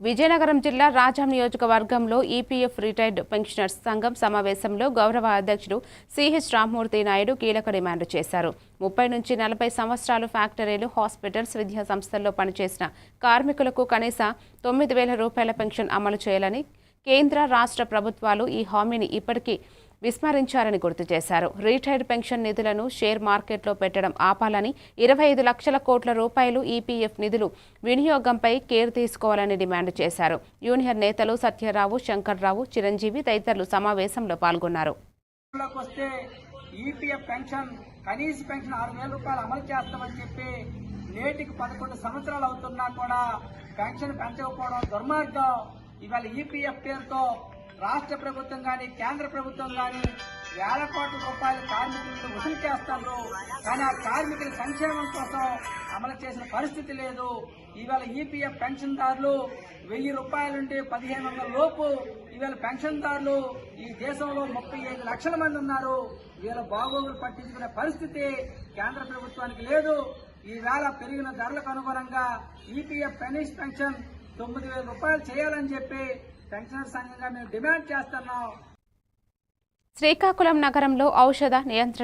విజయనగరం జిల్లా రాజాం నియోజకవర్గంలో EPF retired pensioners సంఘం సమావేశంలో గౌరవ అధ్యక్షుడు సిహెచ్ రామ్మూర్తి నాయుడు కీలక డిమాండ్ చేశారు. ముప్పై నుంచి నలభై సంవత్సరాలు ఫ్యాక్టరీలు హాస్పిటల్స్ విద్యా సంస్థల్లో పనిచేసిన కార్మికులకు కనీస తొమ్మిది వేల రూపాయల పెన్షన్ అమలు చేయాలని కేంద్ర రాష్ట్ర ప్రభుత్వాలు ఈ హామీని ఇప్పటికీ విస్మరించారని గుర్తు చేశారు. రిటైర్డ్ పెన్షన్ నిధులను షేర్ మార్కెట్లో పెట్టడం ఆపాలని ఇరవై ఐదు లక్షల కోట్ల రూపాయలు ఈపీఎఫ్ నిధులు వినియోగంపై కేర్ తీసుకోవాలని డిమాండ్ చేశారు. యూనియన్ నేతలు సత్యరావు శంకర్రావు చిరంజీవి తదితరులు సమావేశంలో పాల్గొన్నారు. ఈపీఎఫ్ పెన్షన్ కనీస పెన్షన్ ఆరు వేల రూపాయలు అమలు చేస్తామని చెప్పి నేటికి పదకొండు సంవత్సరాలు అవుతున్నా కూడా పెన్షన్ పెంచకపోవడం దుర్మార్గం. ఇవాళ ఈపీఎఫ్ పేరుతో రాష్ట్ర ప్రభుత్వం కానీ కేంద్ర ప్రభుత్వం కానీ వేల కోట్ల రూపాయలు కార్మికులను వసూలు చేస్తారు. కానీ ఆ కార్మికుల సంక్షేమం కోసం అమలు చేసిన పరిస్థితి లేదు. ఇవాళ ఈపీఎఫ్ పెన్షన్దారులు వెయ్యి రూపాయల నుండి పదిహేను వందల లోపు ఇవాళ పెన్షన్దారులు ఈ దేశంలో ముప్పై ఐదు లక్షల మంది ఉన్నారు. వీళ్ళ బాగోగులు పట్టించుకునే పరిస్థితి కేంద్ర ప్రభుత్వానికి లేదు. ఈవేళ పెరిగిన ధరలకు అనుగుణంగా ఈపీఎఫ్ పెన్షన్ తొమ్మిది వేల రూపాయలు చేయాలని చెప్పి పెన్షనర్ సంఘంగా మేము డిమాండ్ చేస్తున్నాం. శ్రీకాకుళం నగరంలో ఔషధ నియంత్రణ